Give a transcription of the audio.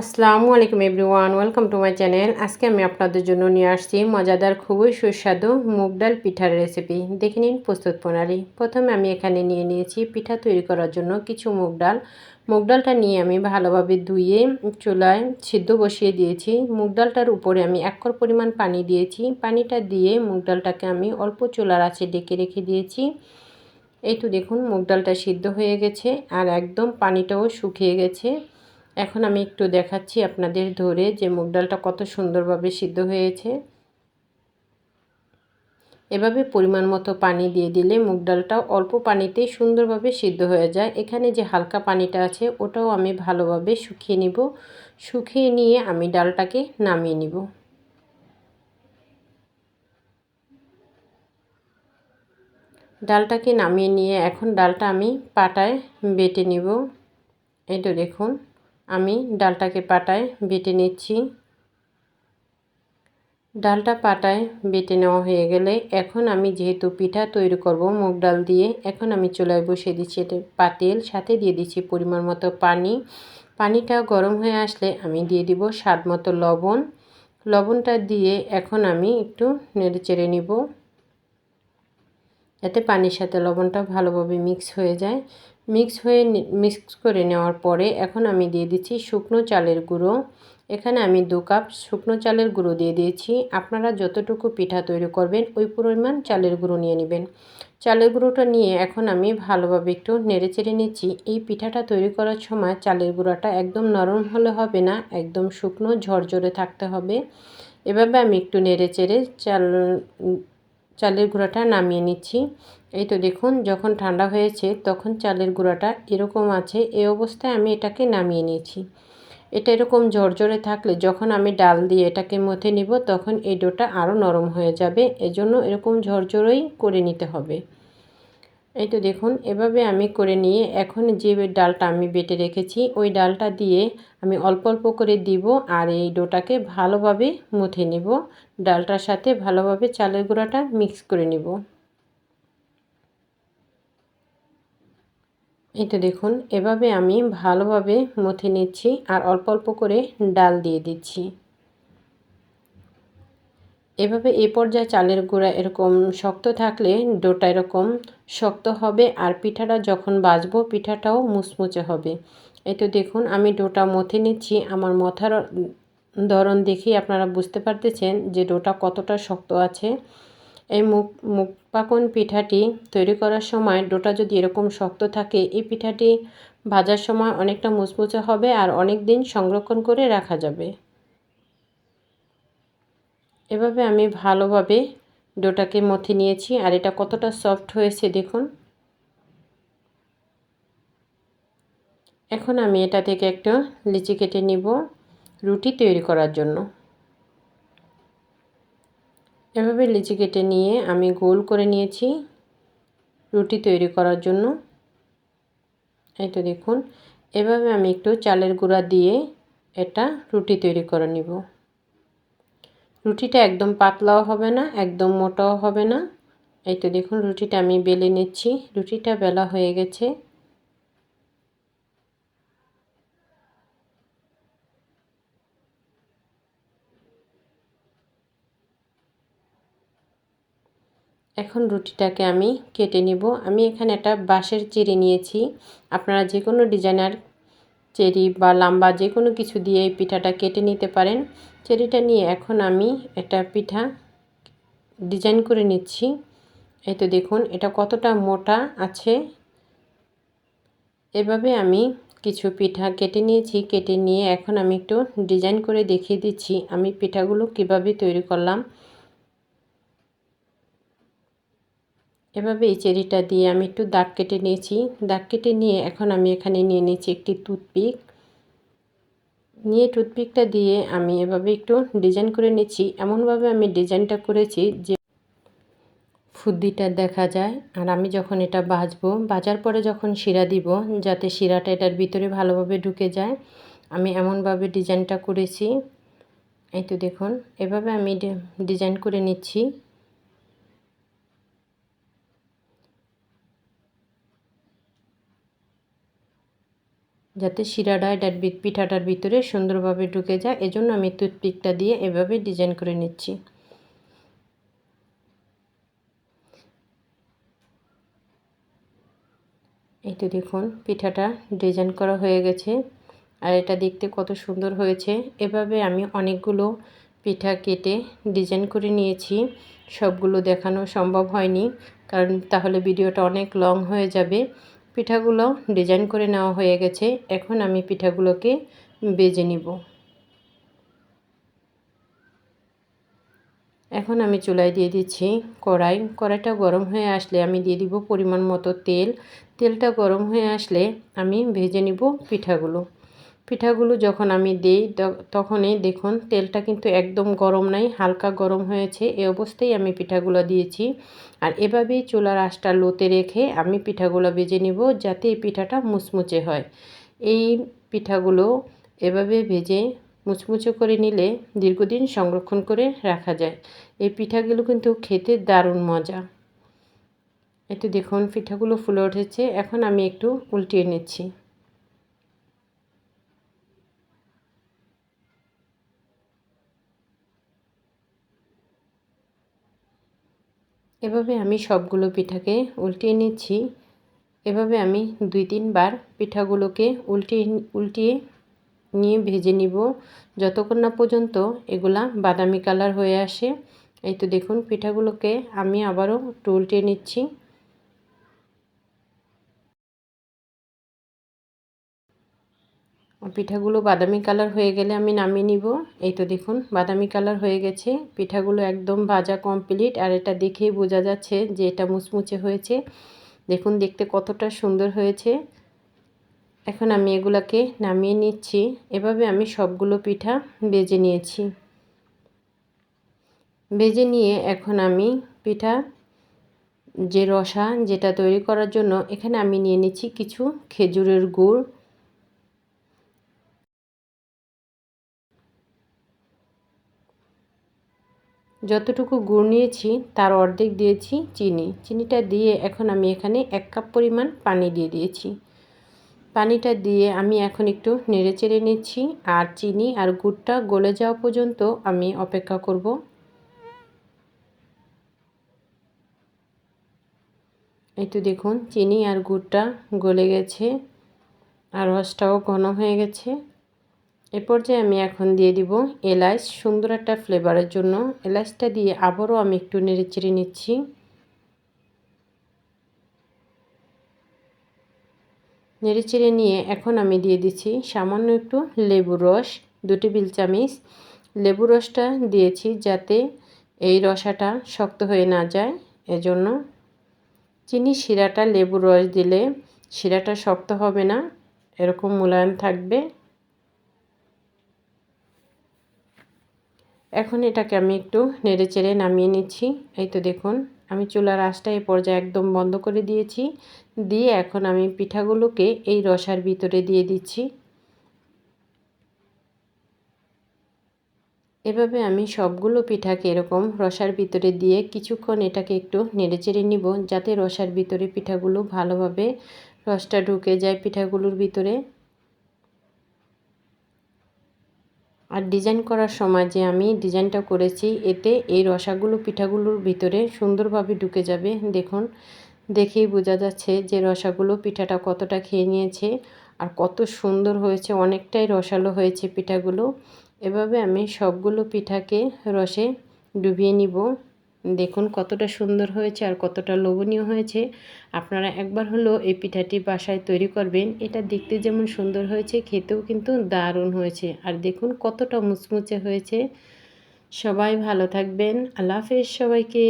আসসালামু আলাইকুম everyone, welcome to my channel. আজকে আমি আপনাদের জন্য নিয়ে আসছি মজাদার, খুবই সুস্বাদু মুগ ডাল পিঠার রেসিপি। দেখে নিন প্রস্তুত প্রণালী। প্রথমে আমি এখানে নিয়ে নিয়েছি পিঠা তৈরি করার জন্য কিছু মুগ ডাল। মুগ ডালটা নিয়ে আমি ভালোভাবে ধুয়ে চুলায় সিদ্ধ বসিয়ে দিয়েছি। মুগ ডালটার উপরে আমি এক কর পরিমাণ পানি দিয়েছি। পানিটা দিয়ে মুগ ডালটাকে আমি অল্প চুলার আছে ডেকে রেখে দিয়েছি। এই তো দেখুন মুগ ডালটা সিদ্ধ হয়ে গেছে আর একদম পানিটাও শুকিয়ে গেছে। এখন আমি একটু দেখাচ্ছি আপনাদের ধরে যে মুগ ডালটা কত সুন্দরভাবে সিদ্ধ হয়েছে। এভাবে পরিমাণ মতো পানি দিয়ে দিলে মুগ ডালটা অল্প পানিতেই সুন্দরভাবে সিদ্ধ হয়ে যায়। এখানে যে হালকা পানিটা আছে, ওটাও আমি ভালোভাবে শুকিয়ে নিব। শুকিয়ে নিয়ে আমি ডালটাকে নামিয়ে নিব। ডালটাকে নামিয়ে নিয়ে এখন ডালটা আমি পাটায় বেটে নিব। এই তো দেখুন। আমি ডালটাকে পাটায় বেটে নিচ্ছি। ডালটা পাটায় বেটে নেওয়া হয়ে গেলে এখন আমি যেহেতু পিঠা তৈরি করব মুগ ডাল দিয়ে, এখন আমি চুলায় বসিয়ে দিচ্ছি পাতিল সাথে দিয়ে দিচ্ছি পরিমাণ মতো পানি। পানিটা গরম হয়ে আসলে আমি দিয়ে দিব স্বাদ মতো লবণ। লবণটা দিয়ে এখন আমি একটু নেড়ে চেড়ে নিব। যাতে পানির সাথে লবণটা ভালোভাবে মিক্স হয়ে যায়। মিক্স হয়ে মিক্স করে নেওয়ার পরে এখন আমি দিয়ে দিচ্ছি শুকনো চালের গুঁড়ো। এখানে আমি দু কাপ শুকনো চালের গুঁড়ো দিয়ে দিয়েছি। আপনারা যতটুকু পিঠা তৈরি করবেন, ওই পরিমাণ চালের গুঁড়ো নিয়ে নেবেন। চালের গুঁড়োটা নিয়ে এখন আমি ভালোভাবে একটু নেড়ে চেড়ে নিচ্ছি। এই পিঠাটা তৈরি করার সময় চালের গুঁড়োটা একদম নরম হলে হবে না, একদম শুকনো ঝরঝরে থাকতে হবে। এভাবে আমি একটু নেড়ে চেড়ে চাল চালের গুঁড়াটা নামিয়ে নিচ্ছি। এই তো দেখুন, যখন ঠান্ডা হয়েছে তখন চালের গুঁড়াটা এরকম আছে এই অবস্থায় আমি এটাকে নামিয়ে নিয়েছি। এটা এরকম ঝরঝরে থাকলে যখন আমি ডাল দিয়ে এটাকে মথে নিব তখন এই ডোটা আরও নরম হয়ে যাবে। এজন্য এরকম ঝরঝরেই করে নিতে হবে। এই তো দেখুন, এভাবে আমি করে নিয়ে এখন যে ডালটা আমি বেটে রেখেছি, ওই ডালটা দিয়ে আমি অল্প অল্প করে দিব আর এই ডোটাকে ভালোভাবে মুথে নিব। ডালটার সাথে ভালোভাবে চালের গুঁড়াটা মিক্স করে নিব। এই তো দেখুন, এভাবে আমি ভালোভাবে মথে নিচ্ছি আর অল্প অল্প করে ডাল দিয়ে দিচ্ছি। এভাবে এ পর্যায়ে চালের গুঁড়া এরকম শক্ত থাকলে ডোটা এরকম শক্ত হবে আর পিঠাটা যখন বাজবো, পিঠাটাও মুচমুচে হবে। এই তো দেখুন, আমি ডোটা মথে নিচ্ছি। আমার মথার ধরন দেখেই আপনারা বুঝতে পারতেছেন যে ডোটা কতটা শক্ত আছে। এই মুখ মুখ পাকন পিঠাটি তৈরি করার সময় ডোটা যদি এরকম শক্ত থাকে, এই পিঠাটি ভাজার সময় অনেকটা মুচমুচে হবে আর অনেক দিন সংরক্ষণ করে রাখা যাবে। এভাবে আমি ভালোভাবে ডোটাকে মথে নিয়েছি আর এটা কতটা সফট হয়েছে দেখুন। এখন আমি এটা থেকে একটা লিচি কেটে নিব রুটি তৈরি করার জন্য। এভাবে লিচি কেটে নিয়ে আমি গোল করে নিয়েছি রুটি তৈরি করার জন্য। এই তো দেখুন, এভাবে আমি একটু চালের গুঁড়া দিয়ে এটা রুটি তৈরি করে নিব। রুটিটা একদম পাতলাও হবে না, একদম মোটাও হবে না। এই তো দেখুন রুটিটা আমি বেলে নিচ্ছি। রুটিটা বেলা হয়ে গেছে। এখন রুটিটাকে আমি কেটে নিব। আমি এখানে একটা বাঁশের চেরি নিয়েছি। আপনারা যে কোনো ডিজাইনার চেরি বা লাম্বা যে কোনো কিছু দিয়ে এই পিঠাটা কেটে নিতে পারেন। চেরিটা নিয়ে এখন আমি এটা পিঠা ডিজাইন করে নিচ্ছি। এই তো দেখুন, এটা কতটা মোটা আছে। এভাবে আমি কিছু পিঠা কেটে নিয়েছি, কেটে নিয়ে এখন আমি একটু ডিজাইন করে দেখিয়ে দিচ্ছি আমি পিঠাগুলো কীভাবে তৈরি করলাম। এভাবে এই চেরিটা দিয়ে আমি একটু দাগ কেটে নিয়েছি। দাগ কেটে নিয়ে এখন আমি এখানে নিয়ে নিয়েছি একটি টুথপিক। নিয়ে টুথপিকটা দিয়ে আমি এভাবে একটু ডিজাইন করে নিচ্ছি। এমনভাবে আমি ডিজাইনটা করেছি যে ফুদ্দিটা দেখা যায়। আর আমি যখন এটা বাজবো, বাজার পরে যখন শিরা দিব, যাতে শিরাটা এটার ভিতরে ভালোভাবে ঢুকে যায়, আমি এমনভাবে ডিজাইনটা করেছি। এই তো দেখুন, এভাবে আমি ডিজাইন করে নিচ্ছি। যাতে শিরাটা এটার পিঠাটার ভিতরে সুন্দরভাবে ঢুকে যায়। এজন্য আমি টুথপিকটা দিয়ে এভাবে ডিজাইন করে নিচ্ছি। এই তো দেখুন, পিঠাটা ডিজাইন করা হয়ে গেছে। আর এটা দেখতে কত সুন্দর হয়েছে। এভাবে আমি অনেকগুলো পিঠা কেটে ডিজাইন করে নিয়েছি। সবগুলো দেখানো সম্ভব হয়নি, কারণ তাহলে ভিডিওটা অনেক লং হয়ে যাবে। পিঠাগুলো ডিজাইন করে নেওয়া হয়ে গেছে। এখন আমি পিঠাগুলোকে বেজে নিব। এখন আমি চুলায় দিয়ে দিচ্ছি কড়াই। কড়াইটা গরম হয়ে আসলে আমি দিয়ে দিব পরিমাণ মতো তেল। তেলটা গরম হয়ে আসলে আমি ভেজে নিব পিঠাগুলো। পিঠাগুলো যখন আমি দিই তখনই দেখুন তেলটা কিন্তু একদম গরম নাই, হালকা গরম হয়েছে এই অবস্থায় আমি পিঠাগুলো দিয়েছি। আর এভাবেই চুলার আঁশটা লোতে রেখে আমি পিঠাগুলো ভেজে নিব যাতে এই পিঠাটা মুচমুচে হয়। এই পিঠাগুলো এভাবে ভেজে মুচমুচে করে নিলে দীর্ঘদিন সংরক্ষণ করে রাখা যায়। এই পিঠাগুলো কিন্তু খেতে দারুণ মজা। এতে দেখুন পিঠাগুলো ফুলে উঠেছে, এখন আমি একটু উল্টিয়ে নিচ্ছি। এভাবে আমি সবগুলো পিঠাকে উল্টিয়ে নিচ্ছি। এভাবে আমি দুই তিনবার পিঠাগুলোকে উল্টিয়ে উল্টিয়ে নিয়ে ভেজে নিব। যতক্ষণ না পর্যন্ত এগুলা বাদামি কালার হয়ে আসে। এই তো দেখুন, পিঠাগুলোকে আমি আবারও একটু উল্টিয়ে নিচ্ছি। পিঠাগুলো বাদামি কালার হয়ে গেলে আমি নামিয়ে নিব। এই তো দেখুন, বাদামি কালার হয়ে গেছে। পিঠাগুলো একদম ভাজা কমপ্লিট আর এটা দেখেই বোঝা যাচ্ছে যে এটা মুচমুচে হয়েছে। দেখুন, দেখতে কতটা সুন্দর হয়েছে। এখন আমি এগুলাকে নামিয়ে নিচ্ছি। এভাবে আমি সবগুলো পিঠা বেজে নিয়েছি। বেজে নিয়ে এখন আমি পিঠা, যে রসা যেটা তৈরি করার জন্য, এখানে আমি নিয়ে নিচ্ছি কিছু খেজুরের গুড়। যতটুকু গুড় নিয়েছি, তার অর্ধেক দিয়েছি চিনি। চিনিটা দিয়ে এখন আমি এখানে এক কাপ পরিমাণ পানি দিয়ে দিয়েছি। পানিটা দিয়ে আমি এখন একটু নেড়ে চেড়ে নিচ্ছি আর চিনি আর গুড়টা গলে যাওয়া পর্যন্ত আমি অপেক্ষা করব। এই তো দেখুন, চিনি আর গুড়টা গলে গেছে। আর রসটাও ঘন হয়ে গেছে। এ পর্যায়ে আমি এখন দিয়ে দিব এলাচ। সুন্দর একটা ফ্লেভারের জন্য এলাচটা দিয়ে আবারও আমি একটু নেড়ে চেড়ে নিচ্ছি। নেড়ে চেড়ে নিয়ে এখন আমি দিয়ে দিচ্ছি সামান্য একটু লেবু রস, দু টেবিল চামিচ। লেবু রসটা দিয়েছি যাতে এই রসাটা শক্ত হয়ে না যায়। এজন্য চিনি শিরাটা লেবু রস দিলে শিরাটা শক্ত হবে না, এরকম মোলায়েম থাকবে। এখন এটাকে আমি একটু নেড়ে চেড়ে নামিয়ে নিচ্ছি। এই তো দেখুন, আমি চুলার আঁচটা এই পর্যায়ে একদম বন্ধ করে দিয়েছি। দিয়ে এখন আমি পিঠাগুলোকে এই রসার ভিতরে দিয়ে দিচ্ছি। এভাবে আমি সবগুলো পিঠাকে এরকম রসার ভিতরে দিয়ে কিছুক্ষণ এটাকে একটু নেড়ে চেড়ে নিব, যাতে রসার ভিতরে পিঠাগুলো ভালোভাবে রসটা ঢুকে যায় পিঠাগুলোর ভিতরে। আর ডিজাইন করার সময় যে আমি ডিজাইনটা করেছি, এতে এই রসাগুলো, পিঠাগুলোর ভিতরে সুন্দরভাবে ঢুকে যাবে। দেখুন, দেখেই বোঝা যাচ্ছে যে রসাগুলো পিঠাটা কতটা খেয়ে নিয়েছে আর কত সুন্দর হয়েছে, অনেকটাই রসালো হয়েছে পিঠাগুলো। এভাবে আমি সবগুলো পিঠাকে রসে ডুবিয়ে নিব। দেখুন কতটা সুন্দর হয়েছে আর কতটা লোভনীয় হয়েছে। আপনারা একবার হলো এই পিঠাটি বাসায় তৈরি করবেন। এটা দেখতে যেমন সুন্দর হয়েছে, খেতেও কিন্তু দারুণ হয়েছে। আর দেখুন কতটা মুচমুচে হয়েছে। সবাই ভালো থাকবেন। আল্লাহ হাফেজ সবাইকে।